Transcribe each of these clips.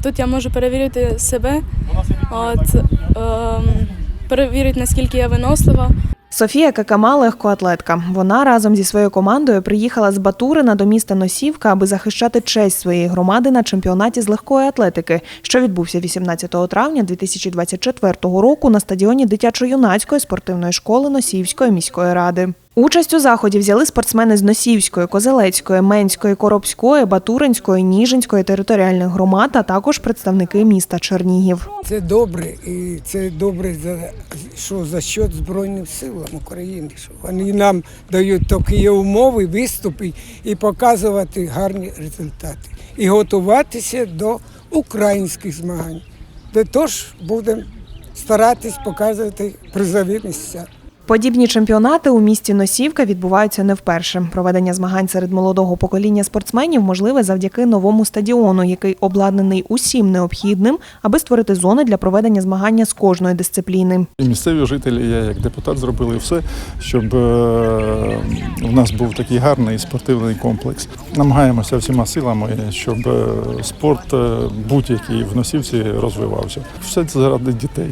тут я можу перевірити себе, от, ем, перевірити, наскільки я винослива. Софія Какама легкоатлетка. Вона разом зі своєю командою приїхала з Батурина до міста Носівка, аби захищати честь своєї громади на чемпіонаті з легкої атлетики, що відбувся 18 травня 2024 року на стадіоні дитячо-юнацької спортивної школи Носівської міської ради. Участь у заході взяли спортсмени з Носівської, Козелецької, Менської, Коробської, Батуринської, Ніжинської територіальних громад, а також представники міста Чернігів. Це добре, і це добре за що за счет Збройним силам України. Що вони нам дають такі умови, виступи і показувати гарні результати. І готуватися до українських змагань. Де тож будемо старатись показувати призові місця. Подібні чемпіонати у місті Носівка відбуваються не вперше. Проведення змагань серед молодого покоління спортсменів можливе завдяки новому стадіону, який обладнаний усім необхідним, аби створити зони для проведення змагання з кожної дисципліни. Місцеві жителі, я як депутат зробили все, щоб е, у нас був такий гарний спортивний комплекс. Намагаємося всіма силами, щоб е, спорт е, будь-який в носівці розвивався. Все це заради дітей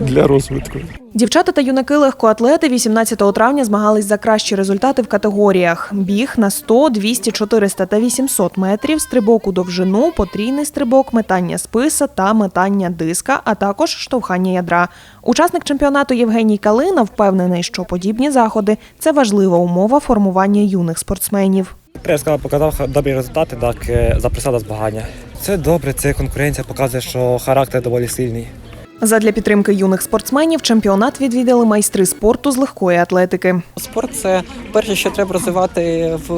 для розвитку. Дівчата та юнаки легкоатлети 18 травня змагались за кращі результати в категоріях: біг на 100, 200, 400 та 800 метрів, стрибок у довжину, потрійний стрибок, метання списа та метання диска, а також штовхання ядра. Учасник чемпіонату Євгеній Калина впевнений, що подібні заходи це важлива умова формування юних спортсменів. Сказав, показав добрі результати, так е, запросив змагання. Це добре, це конкуренція показує, що характер доволі сильний. Задля підтримки юних спортсменів чемпіонат відвідали майстри спорту з легкої атлетики. Спорт це перше, що треба розвивати в,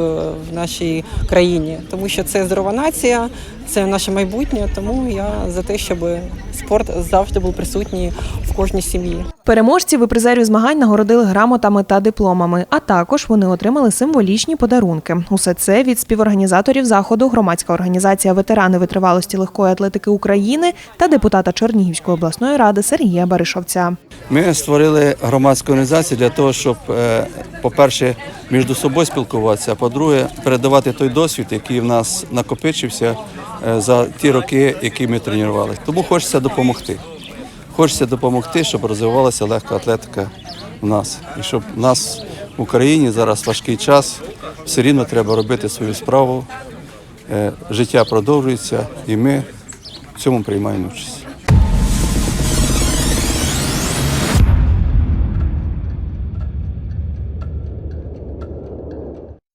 в нашій країні, тому що це здорова нація, це наше майбутнє. Тому я за те, щоб спорт завжди був присутній в кожній сім'ї. Переможців і призерів змагань нагородили грамотами та дипломами, а також вони отримали символічні подарунки. Усе це від співорганізаторів заходу, громадська організація ветерани витривалості легкої атлетики України та депутата Чернігівської обласної ради Сергія Баришовця. Ми створили громадську організацію для того, щоб, е, по-перше, між собою спілкуватися, а по-друге, передавати той досвід, який в нас накопичився е, за ті роки, які ми тренувалися. Тому хочеться допомогти. Хочеться допомогти, щоб розвивалася легка атлетика в нас. І щоб в нас в Україні зараз важкий час, все рівно треба робити свою справу. Е, Життя продовжується, і ми в цьому приймаємо участь.